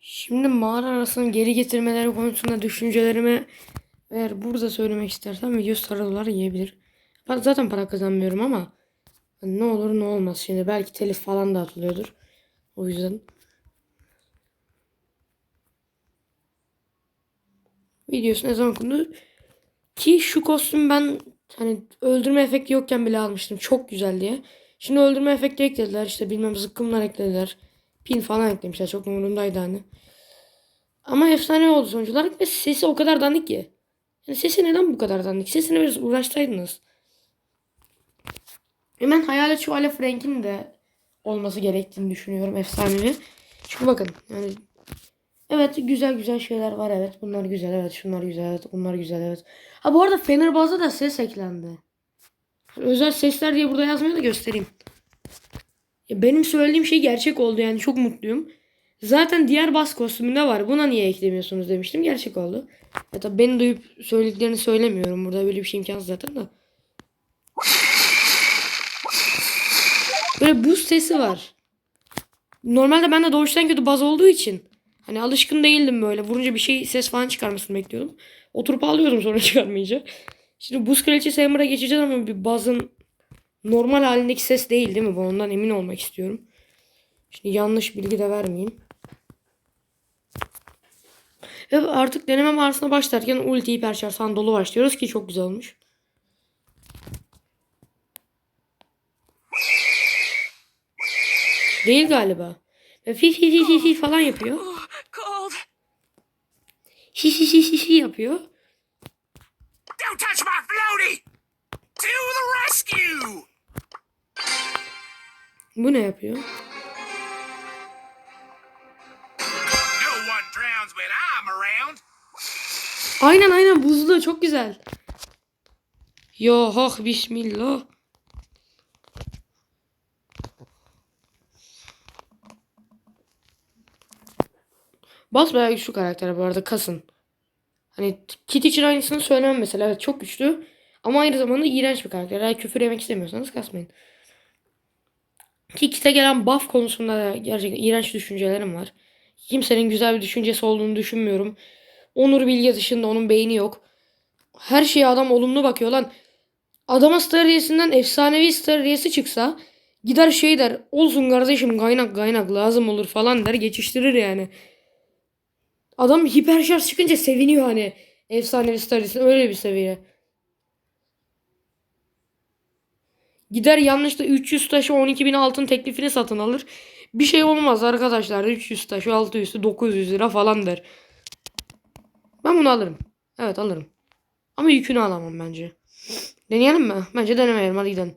Şimdi mağara arasını geri getirmeleri konusunda düşüncelerimi eğer burada söylemek istersem video sarılar yiyebilir. Zaten para kazanmıyorum ama ne olur ne olmaz şimdi belki telif falan da atılıyordur. O yüzden videosu ne zaman kondu ki şu kostüm ben hani öldürme efekti yokken bile almıştım çok güzel diye. Şimdi öldürme efekti eklediler işte bilmem zıkkımlar eklediler. Pin falan eklemişler çok umurumdaydı hani. Ama efsane oldu sonuç olarak ve sesi o kadar dandik ki. Yani sesi neden bu kadar dandik? Sesine biraz uğraşsaydınız. Hemen Hayalet Şövalye Frank'in de olması gerektiğini düşünüyorum efsanevi. Çünkü bakın yani evet güzel güzel şeyler var evet. Bunlar güzel evet. Şunlar güzel evet. Bunlar güzel evet. Ha bu arada Fenerbahçe'de da ses eklendi. Özel sesler diye burada yazmıyor da göstereyim. Benim söylediğim şey gerçek oldu yani çok mutluyum. Zaten diğer bas kostümünde var. Buna niye eklemiyorsunuz demiştim. Gerçek oldu. Ya tabii beni duyup söylediklerini söylemiyorum. Burada böyle bir şey imkansız zaten da. Böyle buz sesi var. Normalde ben de doğuştan kötü baz olduğu için hani alışkın değildim böyle. Vurunca bir şey ses falan çıkarmasını bekliyordum. Oturup ağlıyordum sonra çıkarmayınca. Şimdi buz kraliçesi Ember'a geçeceğiz ama bir bazın normal halindeki ses değil değil mi? Ben ondan emin olmak istiyorum. Şimdi yanlış bilgi de vermeyeyim. Ve artık deneme mağarasına başlarken ulti hiperşarj falan dolu başlıyoruz ki çok güzel olmuş. Değil galiba. Ve fi fi fi fi fi falan yapıyor. Oh. Hi hi hi hi hi yapıyor. Bu ne yapıyor? Aynen aynen buzlu çok güzel. Ya hak bismillah. Bas bayağı güçlü karakter bu arada kasın. Hani Kit için aynısını söylemem mesela. Evet çok güçlü. Ama aynı zamanda iğrenç bir karakter. Eğer küfür yemek istemiyorsanız kasmayın. Ki Kit'e gelen buff konusunda da gerçekten iğrenç düşüncelerim var. Kimsenin güzel bir düşüncesi olduğunu düşünmüyorum. Onur Bilge dışında onun beyni yok. Her şeye adam olumlu bakıyor lan. Adama star hediyesinden efsanevi star hediyesi çıksa gider şey der. Olsun kardeşim kaynak kaynak lazım olur falan der geçiştirir yani. Adam hiper şarj çıkınca seviniyor hani. Efsanevi star hediyesi öyle bir seviye. Gider yanlışlıkla 300 taşı 12 bin altın teklifini satın alır. Bir şey olmaz arkadaşlar. 300 taşı 600 900 lira falan der. Ben bunu alırım. Evet alırım. Ama yükünü alamam bence. Deneyelim mi? Bence denemeyelim. Hadi gidelim.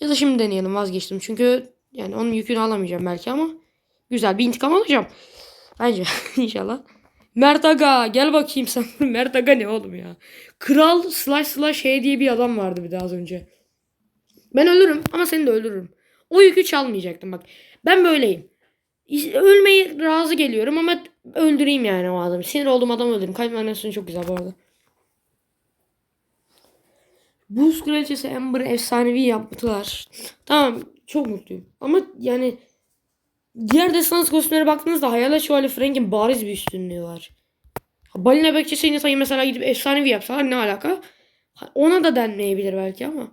Ya da şimdi deneyelim. Vazgeçtim. Çünkü yani onun yükünü alamayacağım belki ama güzel bir intikam alacağım. Bence inşallah. Mert Aga gel bakayım sen. Mert Aga ne oğlum ya? Kral slash slash şey diye bir adam vardı bir daha az önce. Ben ölürüm ama seni de öldürürüm. O yükü çalmayacaktım bak. Ben böyleyim. Ölmeyi razı geliyorum ama öldüreyim yani o adamı. Sinir olduğum adamı öldüreyim. Kalp animasyonu çok güzel bu arada. Buz kraliçesi Amber'ı efsanevi yaptılar. Tamam çok mutluyum. Ama yani diğer destans kostümlere baktığınızda Hayalet Şövalye Frank'in bariz bir üstünlüğü var. Balina Bekçisi Nita'yı mesela gidip efsanevi yapsalar ne alaka? Ona da denmeyebilir belki ama.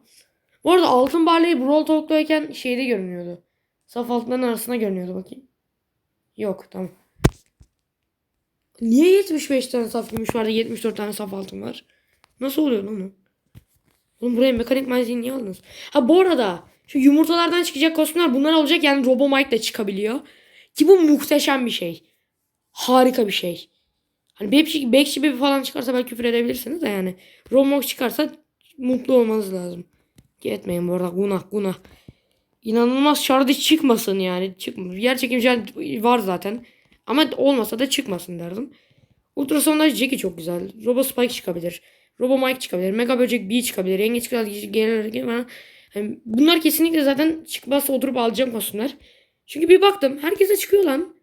Bu arada altın barley Brawl Talk'tayken şeyde görünüyordu. Saf altların arasına görünüyordu bakayım. Yok tamam. Niye 75 tane saf gümüş var da 74 tane saf altın var? Nasıl oluyor lan o? Oğlum buraya mekanik malzemeyi niye aldınız? Ha bu arada şu yumurtalardan çıkacak kostümler bunlar olacak yani Robomike de çıkabiliyor. Ki bu muhteşem bir şey. Harika bir şey. Hani Bekçi, Bekçi Baby falan çıkarsa belki küfür edebilirsiniz de yani. Robomike çıkarsa mutlu olmanız lazım. Etmeyin bu arada günah günah. İnanılmaz şardı çıkmasın yani. Çıkmıyor. Yer çekimci var zaten. Ama olmasa da çıkmasın derdim. Ultrasonlar Jackie çok güzel. Robo Spike çıkabilir. Robo Mike çıkabilir. Mega Böcek B çıkabilir. Yengeç Kral gelir. Bunlar kesinlikle zaten çıkmazsa oturup alacağım kostümler. Çünkü bir baktım. Herkese çıkıyor lan.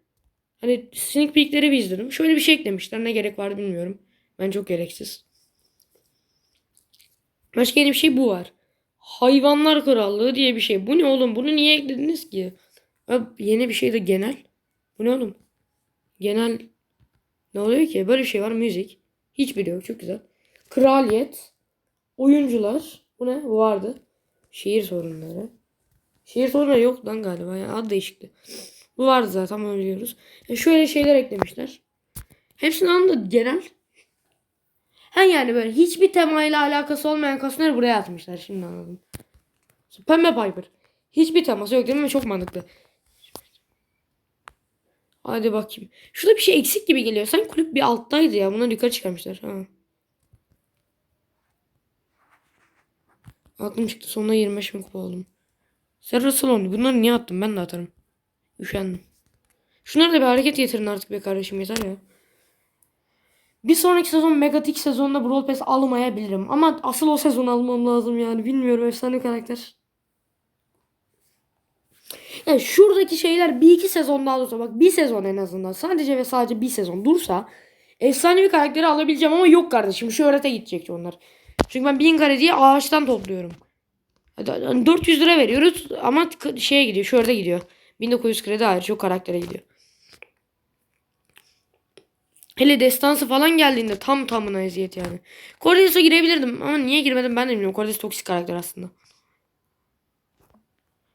Hani sneak peekleri bir izledim. Şöyle bir şey eklemişler. Ne gerek var bilmiyorum. Ben çok gereksiz. Başka yeni bir şey bu var. Hayvanlar Krallığı diye bir şey. Bu ne oğlum? Bunu niye eklediniz ki? Abi yeni bir şey de genel. Bu ne oğlum? genel ne oluyor ki? Böyle bir şey var. Müzik. Hiçbiri yok. Çok güzel. Kraliyet. Oyuncular. Bu ne? Bu vardı. Şehir sorunları. Şehir sorunları yok lan galiba. Yani adı değişikti. Bu vardı zaten ama biliyoruz. E şöyle şeyler eklemişler. Hepsinin anında genel. Ha yani böyle hiçbir temayla alakası olmayan kostümleri buraya atmışlar. Şimdi anladım. Pembe Piper. Hiçbir teması yok değil mi? Çok mantıklı. Hadi bakayım. Şurada bir şey eksik gibi geliyor. Sen kulüp bir alttaydı ya. Bunları yukarı çıkarmışlar. Ha. Aklım çıktı. Sonunda 25 bin kupa oldum. Serra Salon. Bunları niye attım? Ben de atarım. Üşendim. Şunları da bir hareket getirin artık be kardeşim yeter ya. Bir sonraki sezon Megatik sezonunda Brawl Pass almayabilirim. Ama asıl o sezon almam lazım yani. Bilmiyorum efsane karakter. Ya şuradaki şeyler bir iki sezon daha dursa bak bir sezon en azından sadece ve sadece bir sezon dursa efsane bir karakteri alabileceğim ama yok kardeşim şu öğrete gidecek onlar. Çünkü ben 1000 kare diye ağaçtan topluyorum. Hadi- hani 400 lira veriyoruz ama şeye gidiyor öğrete gidiyor. 1900 kredi hariç o karaktere gidiyor. Hele destansı falan geldiğinde tam tamına eziyet yani. Cordes'a girebilirdim ama niye girmedim ben de bilmiyorum. Cordes toksik karakter aslında.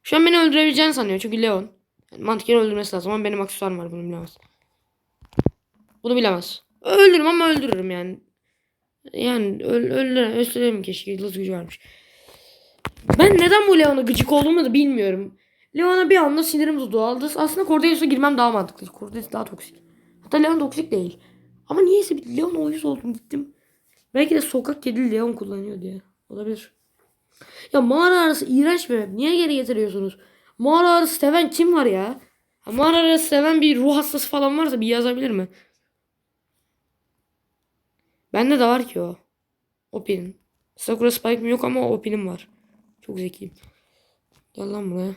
Şu an beni öldürebileceğini sanıyor çünkü Leon. Yani mantıken öldürmesi lazım ama benim aksesuarım var bunu bilemez. Bunu bilemez. Öldürürüm ama öldürürüm yani. Yani öl öldürürüm. Öldürürüm keşke. Yıldız gücü varmış. Ben neden bu Leon'a gıcık olduğumu da bilmiyorum. Leon'a bir anda sinirim tuttu. Aldı. Aslında Cordelius'a girmem daha mantıklı. Cordelius daha toksik. Hatta Leon toksik değil. Ama niyeyse bir Leon uyuz oldum gittim. Belki de sokak kedi Leon kullanıyor diye. Olabilir. Ya mağara arası iğrenç bir. Niye geri getiriyorsunuz? Mağara arası seven kim var ya? Ha, mağara arası seven bir ruh hastası falan varsa bir yazabilir mi? Bende de var ki o. Opin. Sakura Spike'm yok ama Opin'im var. Çok zekiyim. Gel lan buraya.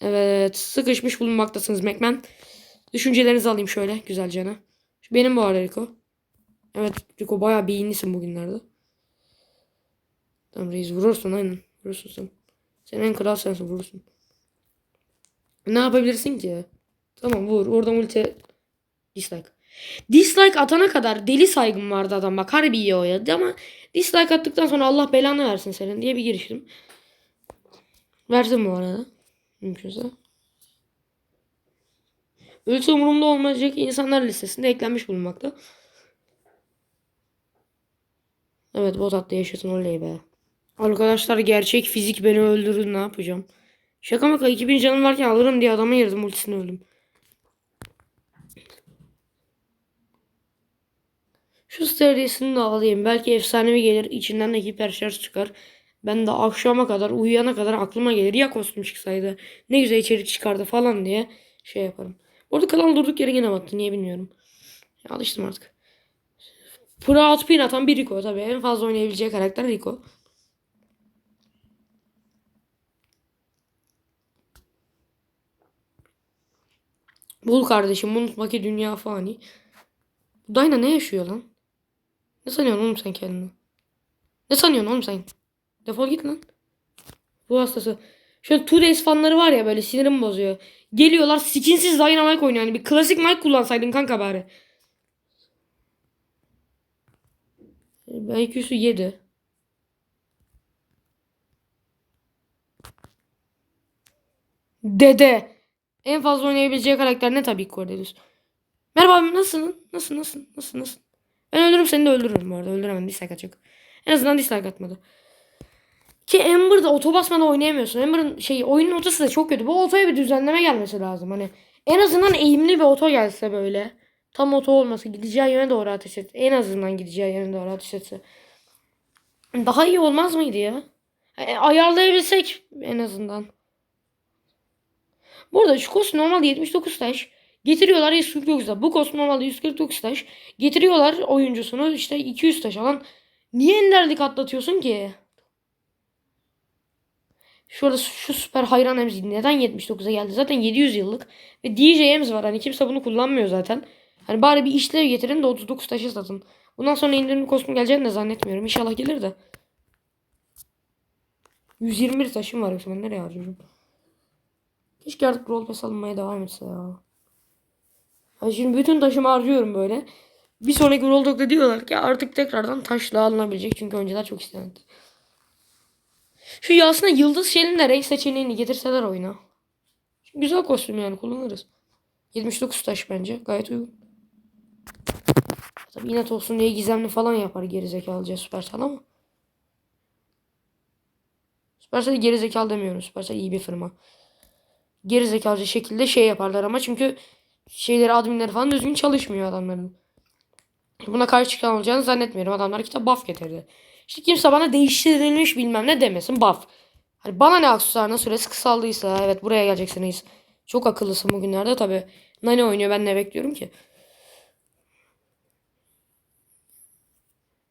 Evet. Sıkışmış bulunmaktasınız Macman. Düşüncelerinizi alayım şöyle güzelce. Şu benim bu arada Rico. Evet Rico bayağı beyinlisin bugünlerde. Tamam reis vurursun aynen. Vurursun sen. Sen en kral sensin vurursun. Ne yapabilirsin ki? Tamam vur. Oradan ulti dislike. Dislike atana kadar deli saygım vardı adam. Bak harbi iyi oynadı ama dislike attıktan sonra Allah belanı versin senin diye bir giriştim. Verdim bu arada. Mümkünse. Ölçü umurumda olmayacak insanlar listesinde eklenmiş bulunmakta. Evet bot attı yaşasın oley be. Arkadaşlar gerçek fizik beni öldürür ne yapacağım? Şaka maka 2000 canım varken alırım diye adama girdim ultisini öldüm. Şu steryasını da alayım. Belki efsanevi gelir. içinden de hiper çıkar. Ben de akşama kadar uyuyana kadar aklıma gelir. Ya kostüm çıksaydı. Ne güzel içerik çıkardı falan diye şey yaparım. Orada kalan durduk yere yine battı. Niye bilmiyorum. Ya alıştım artık. Proud pin atan bir Rico tabii. En fazla oynayabileceği karakter Rico. Bul kardeşim unutma ki dünya fani. Dayna ne yaşıyor lan? Ne sanıyorsun oğlum sen kendini? Ne sanıyorsun oğlum sen? Defol git lan. Bu hastası. Şöyle Two Days fanları var ya böyle sinirim bozuyor. Geliyorlar skinsiz Dynamite oynuyor. Yani bir klasik mic kullansaydın kanka bari. IQ'su 7. Dede. En fazla oynayabileceği karakter ne tabii ki Cordelius. Merhaba abim nasılsın? Nasıl nasıl nasıl nasıl? Ben öldürürüm seni de öldürürüm bu arada. Öldüremem dislike atacak. En azından dislike atmadı. Ki Amber'da oto basmadan oynayamıyorsun. Amber'ın şey oyunun otosu da çok kötü. Bu otoya bir düzenleme gelmesi lazım. Hani en azından eğimli bir oto gelse böyle. Tam oto olması gideceği yöne doğru ateş et. En azından gideceği yöne doğru ateş etse. Daha iyi olmaz mıydı ya? E, ayarlayabilsek en azından. Bu arada şu kostüm normalde 79 taş. Getiriyorlar 149'da. Bu kostüm normalde 149 taş. Getiriyorlar oyuncusunu işte 200 taş alan. Niye enderlik atlatıyorsun ki? Şurada şu süper hayran emzi neden 79'a geldi? Zaten 700 yıllık. Ve DJ Ems var. Hani kimse bunu kullanmıyor zaten. Hani bari bir işlev getirin de 39 taşı satın. Bundan sonra indirimli kostüm geleceğini de zannetmiyorum. İnşallah gelir de. 121 taşım var yoksa ben nereye harcıyorum? Keşke artık Brawl Pass alınmaya devam etse ya. Ben şimdi bütün taşımı harcıyorum böyle. Bir sonraki World diyorlar ki artık tekrardan taşla alınabilecek. Çünkü önceler çok istendi. Şu ya aslında yıldız şeyinde renk seçeneğini getirseler oyuna. Güzel kostüm yani kullanırız. 79 taş bence. Gayet uygun. Tabii inat olsun diye gizemli falan yapar gerizekalıca Supercell ama. Supercell gerizekalı demiyorum. Supercell iyi bir firma. Gerizekalıca şekilde şey yaparlar ama çünkü şeyleri adminleri falan düzgün çalışmıyor adamların. Buna karşı çıkan olacağını zannetmiyorum. Adamlar kitap buff getirdi. İşte kimse bana değiştirilmiş bilmem ne demesin buff. Hani bana ne aksesuarının süresi kısaldıysa evet buraya geleceksiniz. Çok akıllısın bugünlerde tabi. Nani oynuyor ben ne bekliyorum ki.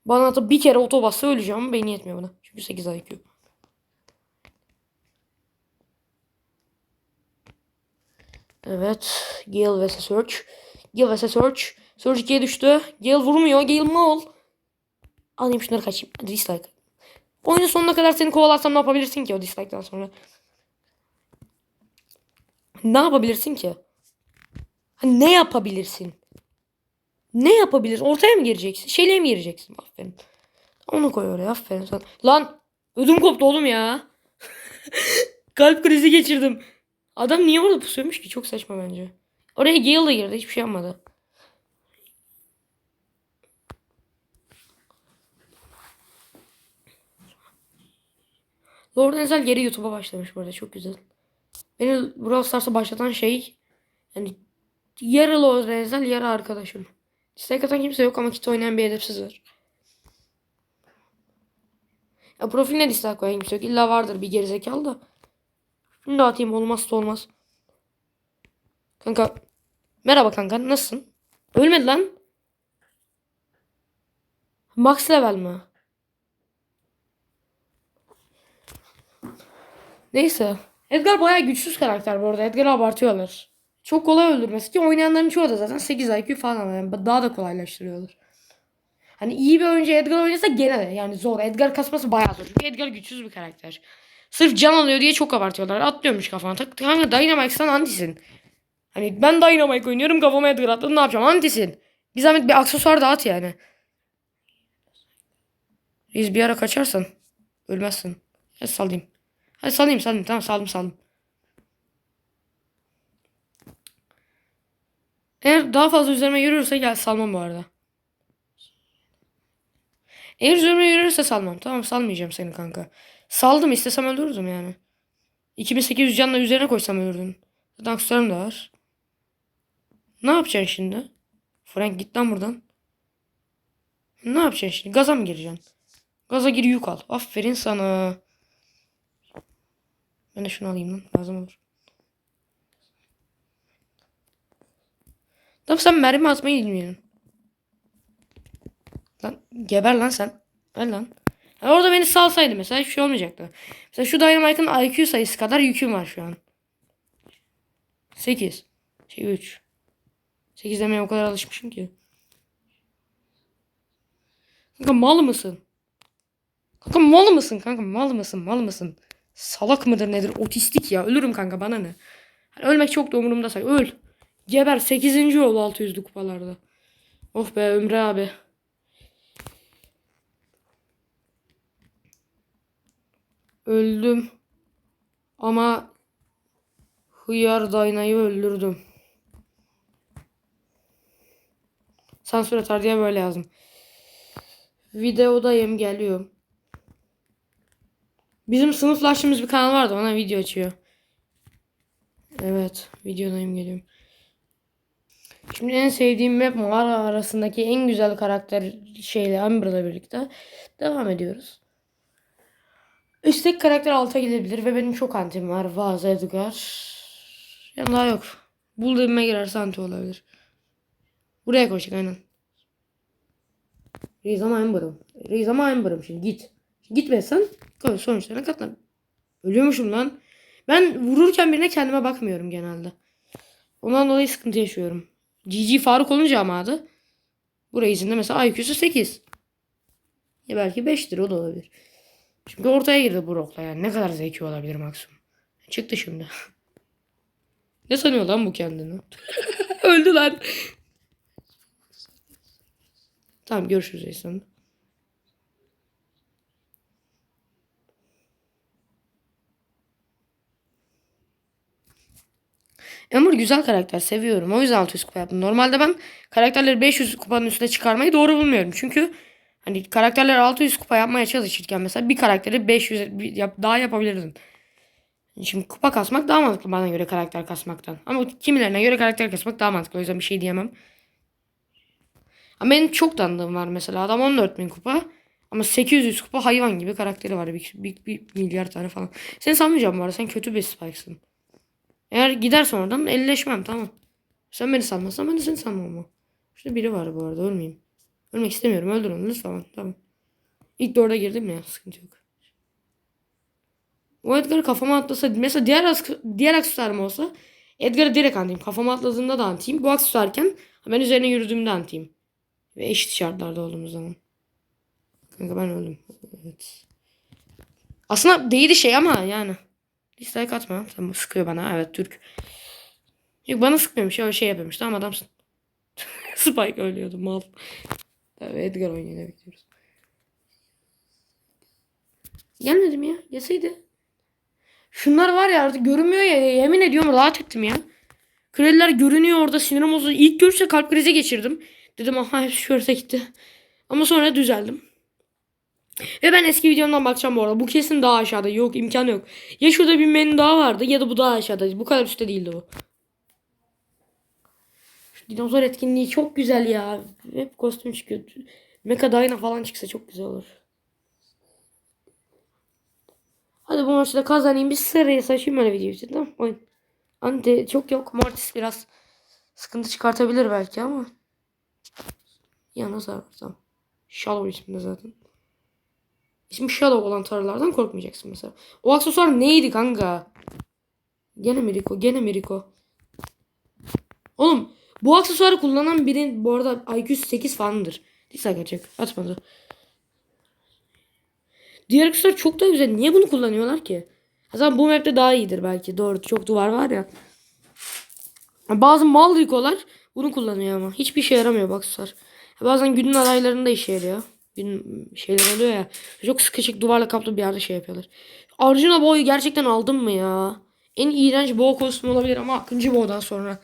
Bana atıp bir kere otobasta öleceğim ama beyni yetmiyor bana. Çünkü 8 IQ. Evet. Gale vs Search. Gale vs Search. Search 2'ye düştü. Gale vurmuyor. Gale mal. Alayım şunları kaçayım. Dislike. Oyunun sonuna kadar seni kovalarsam ne yapabilirsin ki o dislike'dan sonra? Ne yapabilirsin ki? Hani ne yapabilirsin? Ne yapabilir? Ortaya mı gireceksin? Şeyle mi gireceksin? Aferin. Onu koy oraya. Aferin sana. Lan! Ödüm koptu oğlum ya. Kalp krizi geçirdim. Adam niye orada pusuyormuş ki? Çok saçma bence. Oraya Gale da girdi. Hiçbir şey yapmadı. Lord Enzel geri YouTube'a başlamış bu arada. Çok güzel. Beni Brawl Stars'a başlatan şey yani yarı Lord Enzel yarı arkadaşım. Dislike atan kimse yok ama kit oynayan bir edepsiz var. Ya profiline dislike koyan kimse yok. İlla vardır bir gerizekalı da. Şunu da atayım olmazsa olmaz. Kanka. Merhaba kanka nasılsın? Ölmedi lan. Max level mi? Neyse. Edgar bayağı güçsüz karakter bu arada. Edgar'ı abartıyorlar. Çok kolay öldürmesi ki oynayanların çoğu da zaten 8 IQ falan yani daha da kolaylaştırıyorlar. Hani iyi bir oyuncu Edgar oynasa gene de yani zor. Edgar kasması bayağı zor. Çünkü Edgar güçsüz bir karakter. Sırf can alıyor diye çok abartıyorlar. Atlıyormuş kafana. Tak, kanka Dynamite antisin. Hani ben Dynamite oynuyorum kafama Edgar atladı ne yapacağım antisin. Bir zahmet bir aksesuar da at yani. Reis bir ara kaçarsan ölmezsin. Hadi salayım. Hadi salayım salayım tamam saldım saldım. Eğer daha fazla üzerime yürürse gel salmam bu arada. Eğer üzerime yürürse salmam. Tamam salmayacağım seni kanka. Saldım istesem öldürürdüm yani. 2800 canla üzerine koysam ölürdüm. Zaten aksiyonum da var. Ne yapacaksın şimdi? Frank git lan buradan. Ne yapacaksın şimdi? Gaza mı gireceksin? Gaza gir yük al. Aferin sana. Ben de şunu alayım lan. Lazım olur. Tamam sen mermi atmayı bilmiyorsun. Lan geber lan sen. Ver lan. Ha, orada beni salsaydı mesela hiçbir şey olmayacaktı. Mesela şu Dynamite'ın IQ sayısı kadar yüküm var şu an. 8. Şey 3. 8 demeye o kadar alışmışım ki. Kanka mal mısın? Kanka mal mısın kanka mal mısın mal mısın? Salak mıdır nedir otistik ya ölürüm kanka bana ne? Hani ölmek çok da umurumda say öl. Geber 8. ol 600'lü kupalarda. Oh be Ömre abi. Öldüm. Ama Hıyar Dayna'yı öldürdüm. Sansür atar diye böyle yazdım. Videodayım geliyorum. Bizim sınıflaştığımız bir kanal vardı ona video açıyor. Evet videodayım geliyorum. Şimdi en sevdiğim map mağara arasındaki en güzel karakter şeyle Amber'la birlikte devam ediyoruz. Üstteki karakter alta gidebilir ve benim çok antim var. Vaz, Edgar. Yani daha yok. Bulduğuma girerse anti olabilir. Buraya koşacak aynen. Reis ama Amber'ım. Reis ama Amber'ım şimdi git. Gitmezsen koy sonuçlarına katlan. Ölüyormuşum lan. Ben vururken birine kendime bakmıyorum genelde. Ondan dolayı sıkıntı yaşıyorum. GG Faruk olunca ama adı. Bu Reis'in de mesela IQ'su 8. Ya belki 5'tir o da olabilir. Şimdi ortaya girdi Brock'la yani. Ne kadar zeki olabilir maksimum. Çıktı şimdi. Ne sanıyor lan bu kendini? Öldü lan. Tamam görüşürüz Eysan. Emir güzel karakter seviyorum. O yüzden 600 kupa yaptım. Normalde ben karakterleri 500 kupanın üstüne çıkarmayı doğru bulmuyorum. Çünkü hani karakterler 600 kupa yapmaya çalışırken mesela bir karakteri 500 bir yap, daha yapabilirdin. Şimdi kupa kasmak daha mantıklı bana göre karakter kasmaktan. Ama kimilerine göre karakter kasmak daha mantıklı. O yüzden bir şey diyemem. Ama benim çok tanıdığım var mesela. Adam 14.000 kupa. Ama 800 kupa hayvan gibi karakteri var. Bir, bir, bir milyar tane falan. Seni sanmayacağım bu arada. Sen kötü bir Spike'sın. Eğer gidersen oradan elleşmem tamam. Sen beni sanmazsan ben de seni sanmam ama. Şurada biri var bu arada ölmeyeyim. Ölmek istemiyorum öldür onu lütfen tamam. İlk dörde girdim ya sıkıntı yok. O Edgar'ı kafama atlasa mesela diğer diğer aksesuarım olsa Edgar'ı direkt antiyim. Kafama atladığında da antiyim. Bu aksesuarken ben üzerine yürüdüğümde antiyim. Ve eşit şartlarda olduğumuz zaman. Kanka ben öldüm. Evet. Aslında değildi şey ama yani. Dislike atma. Tamam sıkıyor bana. Evet Türk. Yok bana sıkmıyormuş. Ya şey yapıyormuş. Tamam adamsın. Spike ölüyordu mal. Tabii Edgar oynuyor bekliyoruz. Gelmedim ya. Gelseydi. Şunlar var ya artık görünmüyor ya. Yemin ediyorum rahat ettim ya. Krediler görünüyor orada sinirim bozuldu. İlk görüşte kalp krizi geçirdim. Dedim aha hepsi şurada gitti. Ama sonra düzeldim. Ve ben eski videomdan bakacağım bu arada. Bu kesin daha aşağıda. Yok imkanı yok. Ya şurada bir menü daha vardı ya da bu daha aşağıda. Bu kadar üstte değildi bu. Şu dinozor etkinliği çok güzel ya. Hep kostüm çıkıyor. Mecha Dyna falan çıksa çok güzel olur. Hadi bu maçta kazanayım. Bir sıraya saçayım öyle video için. Tamam oyun. Anti çok yok. Mortis biraz sıkıntı çıkartabilir belki ama. Yalnız var. Tamam. Shallow isminde zaten. İsmi Shadow olan tarlalardan korkmayacaksın mesela. O aksesuar neydi kanka? Gene mi Rico? Gene mi Rico? Oğlum bu aksesuarı kullanan birin bu arada IQ 8 falandır. Dislike atacak. Atmadı. Diğer aksesuar çok da güzel. Niye bunu kullanıyorlar ki? Zaten bu map'te daha iyidir belki. Doğru. Çok duvar var ya. Bazı mal Rico'lar bunu kullanıyor ama. Hiçbir işe yaramıyor bu aksesuar. Bazen günün adaylarında işe yarıyor. Şeyler oluyor ya. Çok sıkışık duvarla kaplı bir yerde şey yapıyorlar. Arjuna Boy'u gerçekten aldım mı ya? En iğrenç boğa kostümü olabilir ama Akıncı Boğa'dan sonra.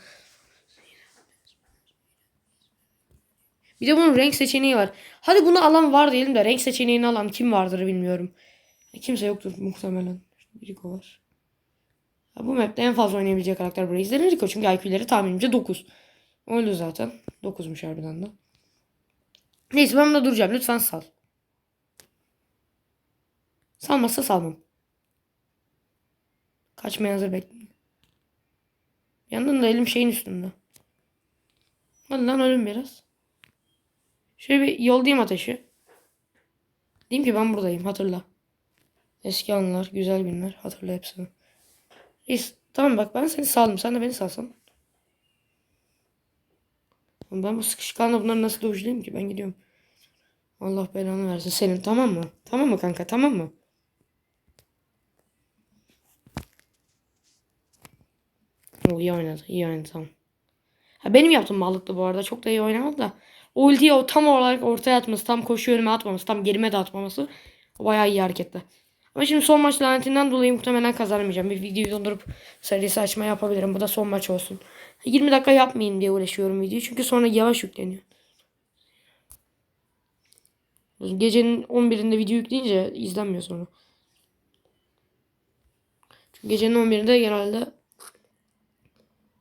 Bir de bunun renk seçeneği var. Hadi bunu alan var diyelim de renk seçeneğini alan kim vardır bilmiyorum. Kimse yoktur muhtemelen. Rico var. Ya bu map'te en fazla oynayabileceği karakter Braze'lerin Rico. Çünkü IQ'leri tahminimce 9. Öldü zaten. 9'muş harbiden de. Neyse ben burada duracağım. Lütfen sal. Salmazsa salmam. Kaçmaya hazır bekleyin. Yandan da elim şeyin üstünde. Hadi lan ölüm biraz. Şöyle bir yollayayım ateşi. Diyeyim ki ben buradayım hatırla. Eski anılar, güzel günler hatırla hepsini. Reis, tamam bak ben seni saldım. Sen de beni salsan. Ben bu sıkışıklarla bunları nasıl dövüşleyeyim ki? Ben gidiyorum. Allah belanı versin senin tamam mı? Tamam mı kanka tamam mı? O iyi oynadı iyi oynadı tamam. Ha, benim yaptığım mallıklı bu arada çok da iyi oynamadı da. O o tam olarak ortaya atması, tam koşu önüme atmaması, tam gerime de atmaması bayağı iyi hareketti. Ama şimdi son maç lanetinden dolayı muhtemelen kazanamayacağım. Bir videoyu dondurup serisi açma yapabilirim. Bu da son maç olsun. 20 dakika yapmayayım diye uğraşıyorum videoyu. Çünkü sonra yavaş yükleniyor. Gecenin 11'inde video yükleyince izlenmiyor sonra. Çünkü gecenin 11'inde genelde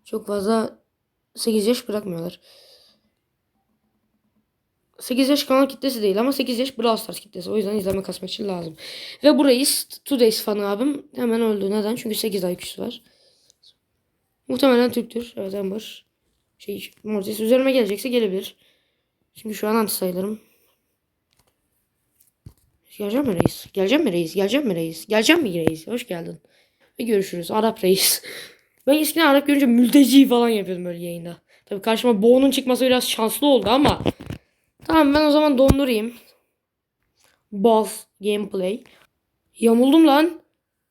çok fazla 8 yaş bırakmıyorlar. 8 yaş kanal kitlesi değil ama 8 yaş Brawl Stars kitlesi. O yüzden izleme kasmak için lazım. Ve burayı Today's fanı abim hemen öldü. Neden? Çünkü 8 IQ'su var. Muhtemelen Türktür. Evet Amber. Şey, Mortis üzerime gelecekse gelebilir. Çünkü şu an anti sayılırım. Geleceğim mi reis? Geleceğim mi reis? Geleceğim mi reis? Geleceğim mi reis? Hoş geldin. Ve görüşürüz. Arap reis. Ben eskiden Arap görünce mülteci falan yapıyordum böyle yayında. Tabii karşıma Bo'nun çıkması biraz şanslı oldu ama. Tamam ben o zaman dondurayım. Boss gameplay. Yamuldum lan.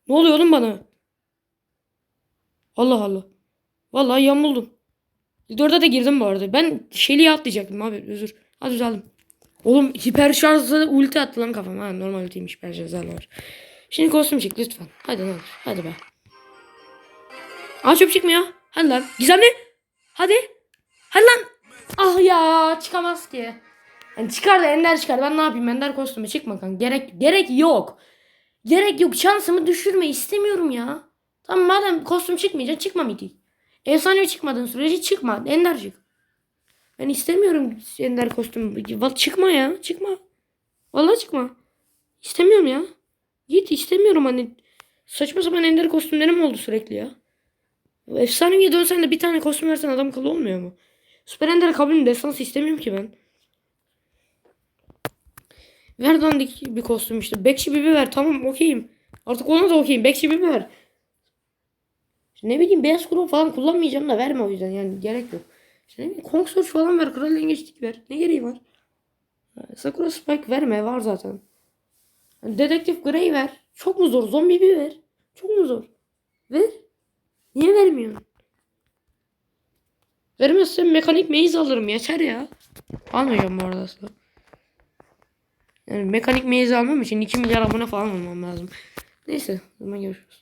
Ne oluyor oğlum bana? Allah Allah. Vallahi yamuldum. Dörde de girdim bu arada. Ben Shelly'ye atlayacaktım abi. Özür. Hadi düzeldim. Oğlum hiper şarjla ulti attı lan kafama. Ha, normal ultiymiş hiper şarjlarla var. Şimdi kostüm çık lütfen. Hadi lan. Hadi be. Aa çöp çıkmıyor. Hadi lan. Gizemli. Hadi. Hadi lan. Ah ya çıkamaz ki. Yani çıkar da Ender çıkar. Ben ne yapayım? Ender kostümü çıkma kanka. Gerek, gerek yok. Gerek yok. Şansımı düşürme istemiyorum ya. Tamam madem kostüm çıkmayacak çıkma midi. Efsane çıkmadığın sürece çıkma. Ender çık. Ben istemiyorum Ender kostüm. Çıkma ya. Çıkma. Vallahi çıkma. İstemiyorum ya. Git istemiyorum hani. Saçma sapan Ender kostümlerim oldu sürekli ya. Efsaneviye dönsen de bir tane kostüm versen adam akıllı olmuyor mu? Süper Ender kabulüm destansı istemiyorum ki ben. Ver dandik bir kostüm işte. Bekşi Bibi ver tamam okeyim. Artık ona da okeyim. Bekşi Bibi ver. Ne bileyim beyaz kuru falan kullanmayacağım da verme o yüzden yani gerek yok. İşte ne bileyim Kong Search falan ver. Kral Yengeçlik ver. Ne gereği var? Sakura Spike verme var zaten. Dedektif Grey ver. Çok mu zor? Zombi bir ver. Çok mu zor? Ver. Niye vermiyorsun? Vermezsen mekanik maze alırım yeter ya. Almayacağım bu arada aslında. Yani mekanik maze almam için 2 milyar abone falan olmam lazım. Neyse o zaman görüşürüz.